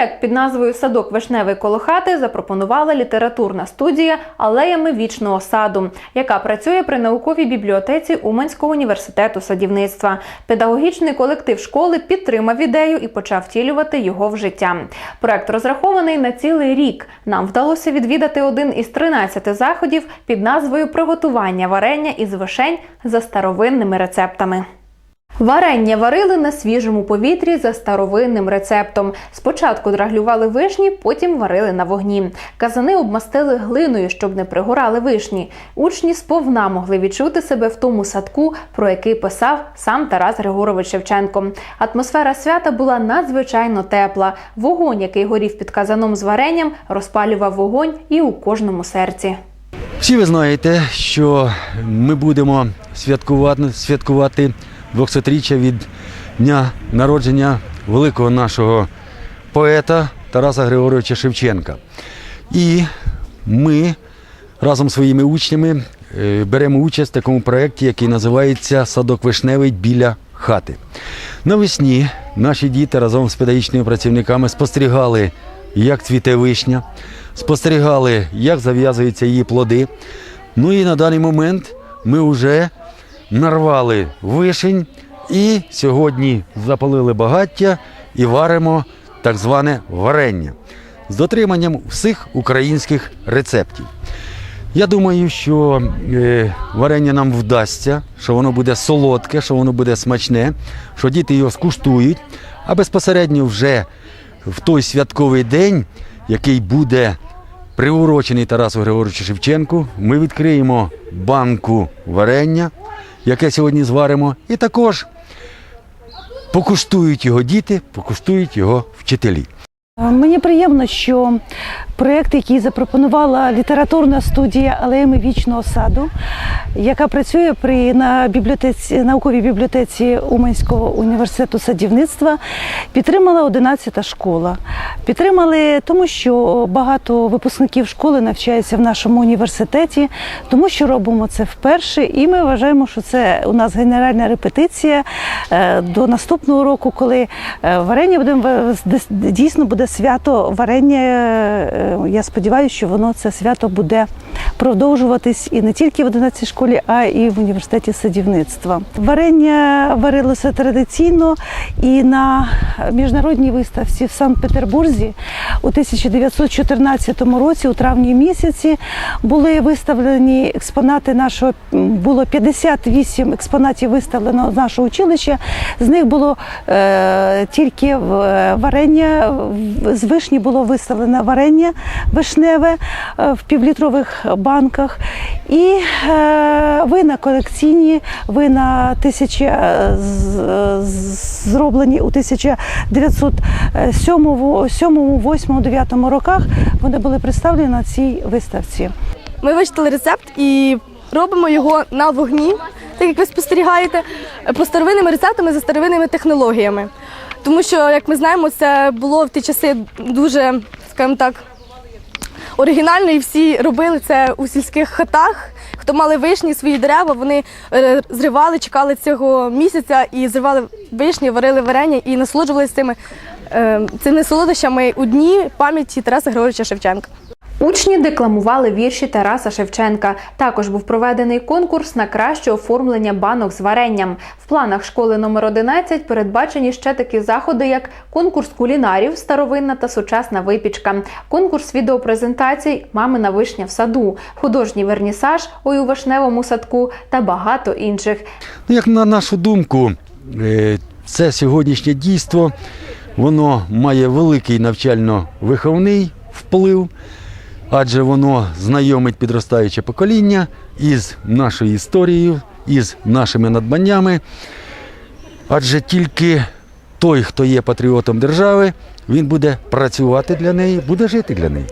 Проект під назвою Садок вишневий коло хати запропонувала літературна студія Алеями вічного саду, яка працює при науковій бібліотеці Уманського університету садівництва. Педагогічний колектив школи підтримав ідею і почав втілювати його в життя. Проект розрахований на цілий рік. Нам вдалося відвідати один із 13 заходів під назвою Приготування варення із вишень за старовинними рецептами. Варення варили на свіжому повітрі за старовинним рецептом. Спочатку драглювали вишні, потім варили на вогні. Казани обмастили глиною, щоб не пригорали вишні. Учні сповна могли відчути себе в тому садку, про який писав сам Тарас Григорович Шевченко. Атмосфера свята була надзвичайно тепла. Вогонь, який горів під казаном з варенням, розпалював вогонь і у кожному серці. Всі ви знаєте, що ми будемо святкувати, святкувати 200-річчя від дня народження великого нашого поета Тараса Григоровича Шевченка. І ми разом зі своїми учнями е, беремо участь в такому проєкті, який називається Садок вишневий біля хати. Навесні наші діти разом з педагогічними працівниками спостерігали, як цвіте вишня, спостерігали, як зав'язуються її плоди. Ну і на даний момент ми вже нарвали вишень і сьогодні запалили багаття і варимо так зване варення з дотриманням всіх українських рецептів. Я думаю, що е, варення нам вдасться, що воно буде солодке, що воно буде смачне, що діти його скуштують, а безпосередньо вже в той святковий день, який буде приурочений Тарасу Григоровичу Шевченку, ми відкриємо банку варення, яке сьогодні зваримо, і також покуштують його діти, покуштують його вчителі. Мені приємно, що проєкт, який запропонувала літературна студія Алеями вічного саду, яка працює при на бібліотеці науковій бібліотеці Уманського університету садівництва, підтримала 11 школа. Підтримали тому, що багато випускників школи навчаються в нашому університеті, тому що робимо це вперше, і ми вважаємо, що це у нас генеральна репетиція е, до наступного року, коли е, варення будемо дійсно буде свято варення. е, Я сподіваюся, що воно це свято буде продовжуватись і не тільки в 11 школі, а і в університеті садівництва. Варення варилося традиційно і на міжнародній виставці в Санкт-Петербурзі у 1914 році, у травні місяці, були виставлені експонати нашого було 58 експонатів виставлено з нашого училища. З них було е, тільки варення з вишні було виставлено варення вишневе е, в півлітрових банках. І е, вина колекційні, вина тисячі е, зроблені у 1907, 7, 8, 9 роках. Вони були представлені на цій виставці. Ми вичитали рецепт і робимо його на вогні, так як ви спостерігаєте, по старовинними рецептами за старовинними технологіями. Тому що, як ми знаємо, це було в ті часи дуже, скажімо так, оригінально, і всі робили це у сільських хатах. Хто мали вишні, свої дерева, вони е, зривали, чекали цього місяця і зривали вишні, варили варення і насолоджувалися цими, цими солодощами у дні пам'яті Тараса Григоровича Шевченка. Учні декламували вірші Тараса Шевченка. Також був проведений конкурс на краще оформлення банок з варенням. В планах школи номер 11 передбачені ще такі заходи, як конкурс кулінарів, старовинна та сучасна випічка, конкурс відеопрезентацій Мамина вишня в саду, художній вернісаж Ой у вишневому садку та багато інших. Ну, як на нашу думку, е, це сьогоднішнє дійство, воно має великий навчально-виховний вплив, адже воно знайомить підростаюче покоління із нашою історією, із нашими надбаннями. Адже тільки той, хто є патріотом держави, він буде працювати для неї, буде жити для неї.